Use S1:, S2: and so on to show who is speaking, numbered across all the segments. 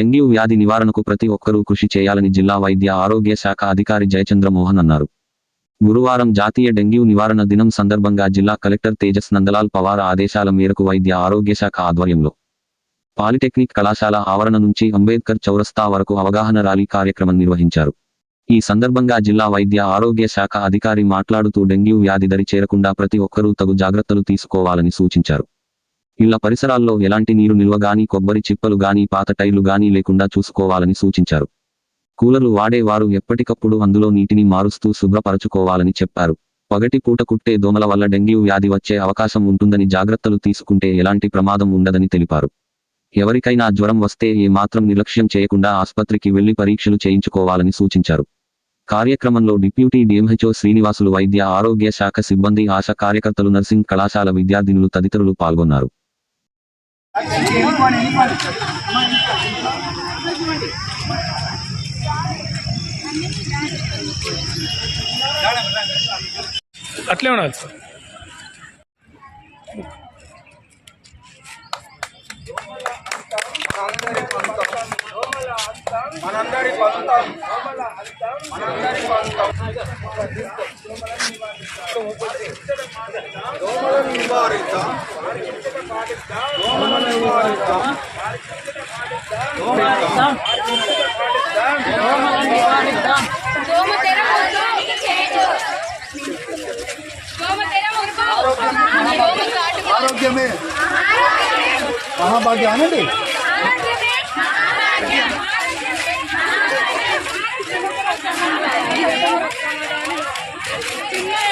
S1: Dengue వ్యాధి నివారణకు ప్రతి ఒక్కరూ కృషి చేయాలని జిల్లా వైద్య ఆరోగ్య శాఖ అధికారి జయచంద్ర మోహన్ అన్నారు. గురువారం జాతీయ డెంగ్యూ నివారణ దినం సందర్భంగా జిల్లా కలెక్టర్ తేజస్ నందలాల్ పవార్ ఆదేశాల మేరకు వైద్య ఆరోగ్య శాఖ ఆధ్వర్యంలో పాలిటెక్నిక్ కళాశాల ఆవరణ నుంచి అంబేద్కర్ చౌరస్తా వరకు అవగాహన ర్యాలీ కార్యక్రమం నిర్వహించారు. ఈ సందర్భంగా జిల్లా వైద్య ఆరోగ్య శాఖ అధికారి మాట్లాడుతూ డెంగ్యూ వ్యాధి దరి చేరకుండా ప్రతి ఒక్కరూ తగు జాగ్రత్తలు తీసుకోవాలని సూచించారు. ఇళ్ళ పరిసరాల్లో ఎలాంటి నీరు నిల్వ గాని కొబ్బరి చిప్పలు గాని పాత టైర్లు గాని లేకుండా చూసుకోవాలని సూచించారు. కూలర్లు వాడేవారు ఎప్పటికప్పుడు అందులో నీటిని మారుస్తూ శుభ్రపరచుకోవాలని చెప్పారు. పగటిపూట కుట్టే దోమల వల్ల డెంగ్యూ వ్యాధి వచ్చే అవకాశం ఉంటుందని జాగ్రత్తలు తీసుకుంటే ఎలాంటి ప్రమాదం ఉండదని తెలిపారు. ఎవరికైనా జ్వరం వస్తే ఏ మాత్రం నిర్లక్ష్యం చేయకుండా ఆస్పత్రికి వెళ్ళి పరీక్షలు చేయించుకోవాలని సూచించారు. కార్యక్రమంలో డిప్యూటీ డిఎంహెచ్ఓ శ్రీనివాసులు వైద్య ఆరోగ్య శాఖ సిబ్బంది ఆశా కార్యకర్తలు నర్సింగ్ కళాశాల విద్యార్థినులు తదితరులు పాల్గొన్నారు.
S2: అట్లే ఉండాలి సార్
S3: మనందరి పంతం మనందరి పంతం దోమల నివారిత ఆరోగ్యమే. మహాభాగ్య అనండి.
S4: ఆరోగ్యమే.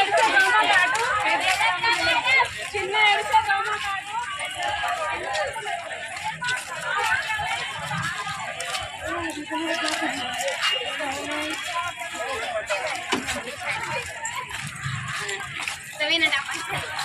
S2: Sabihin
S5: na dapat.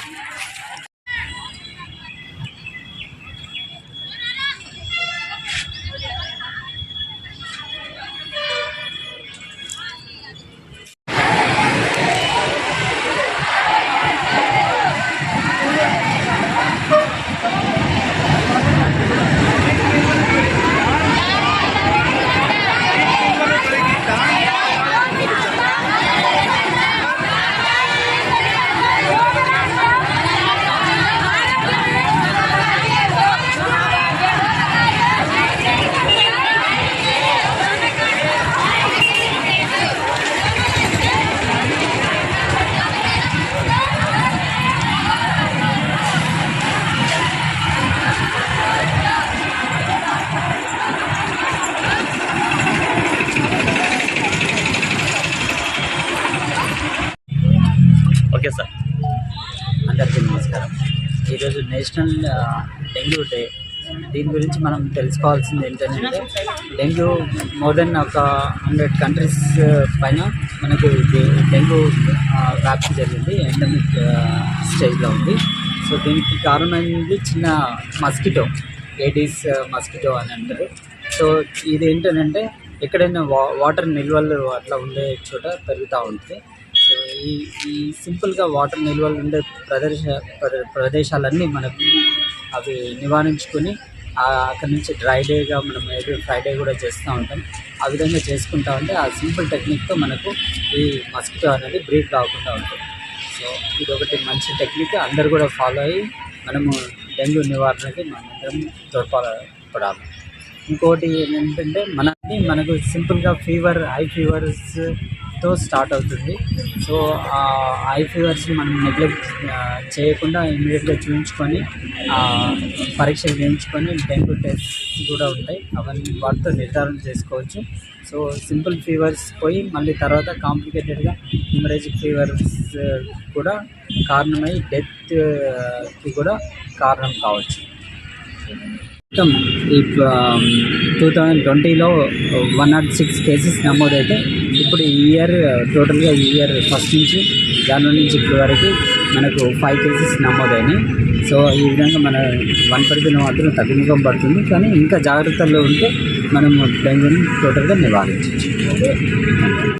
S5: ఈరోజు నేషనల్ డెంగ్యూ డే. దీని గురించి మనం తెలుసుకోవాల్సింది ఏంటంటే డెంగ్యూ మోర్ దెన్ ఒక హండ్రెడ్ కంట్రీస్ పైన మనకు డెంగ్యూ వ్యాప్తి జరిగింది ఎండమిక్ స్టేజ్లో ఉంది. సో దీనికి కారణమైంది చిన్న మస్కిటో ఏడీస్ మస్కిటో అని అంటారు. సో ఇది ఏంటంటే ఎక్కడైనా వా వాటర్ నిల్వలు అట్లా ఉండే చోట పెరుగుతూ ఉంటుంది సో ఈ ఈ సింపుల్గా వాటర్ నిల్వలు ఉండే ప్రదేశ ప్రదేశాలన్నీ మనకు అవి నివారించుకొని అక్కడ నుంచి డ్రై డేగా మనం ఎవ్రీ ఫ్రైడే కూడా చేస్తూ ఉంటాం. ఆ విధంగా చేసుకుంటా ఉంటే ఆ సింపుల్ టెక్నిక్తో మనకు ఈ మస్కిటో అనేది బ్రీడ్ కాకుండా ఉంటుంది. సో ఇది ఒకటి మంచి టెక్నిక్. అందరు కూడా ఫాలో అయ్యి మనము డెంగ్యూ నివారణకి మనందరం తోడ్పడాలి ఇంకోటి ఏంటంటే మనకి మనకు సింపుల్గా ఫీవర్ హై ఫీవర్స్ ఫీవర్తో స్టార్ట్ అవుతుంది. సో ఆ ఐ ఫీవర్స్ మనం నెగ్లెక్ట్ చేయకుండా ఇమీడియట్గా చూపించుకొని పరీక్షలు చేయించుకొని డెంగ్యూ టెస్ట్ కూడా ఉంటాయి. అవన్నీ వాటితో నిర్ధారణ చేసుకోవచ్చు. సో సింపుల్ ఫీవర్స్ పోయి మళ్ళీ తర్వాత కాంప్లికేటెడ్గా హిమరేజిక్ ఫీవర్స్ కూడా కారణమై డెత్కి కూడా కారణం కావచ్చు. టూ థౌజండ్ ట్వంటీలో వన్ నాట్ సిక్స్ కేసెస్ నమోదైతే ఇప్పుడు ఈ ఇయర్ టోటల్గా ఈ ఇయర్ ఫస్ట్ నుంచి జనవరి నుంచి ఇప్పటి వరకు మనకు ఫైవ్ కేసెస్ నమోదైనాయి. సో ఈ విధంగా మన వన్ వనపరిధిలో మాత్రం తగ్గుముఖం పడుతుంది. కానీ ఇంకా జాగ్రత్తల్లో ఉంటే మనము డెంగ్యూని టోటల్గా నివారించవచ్చు.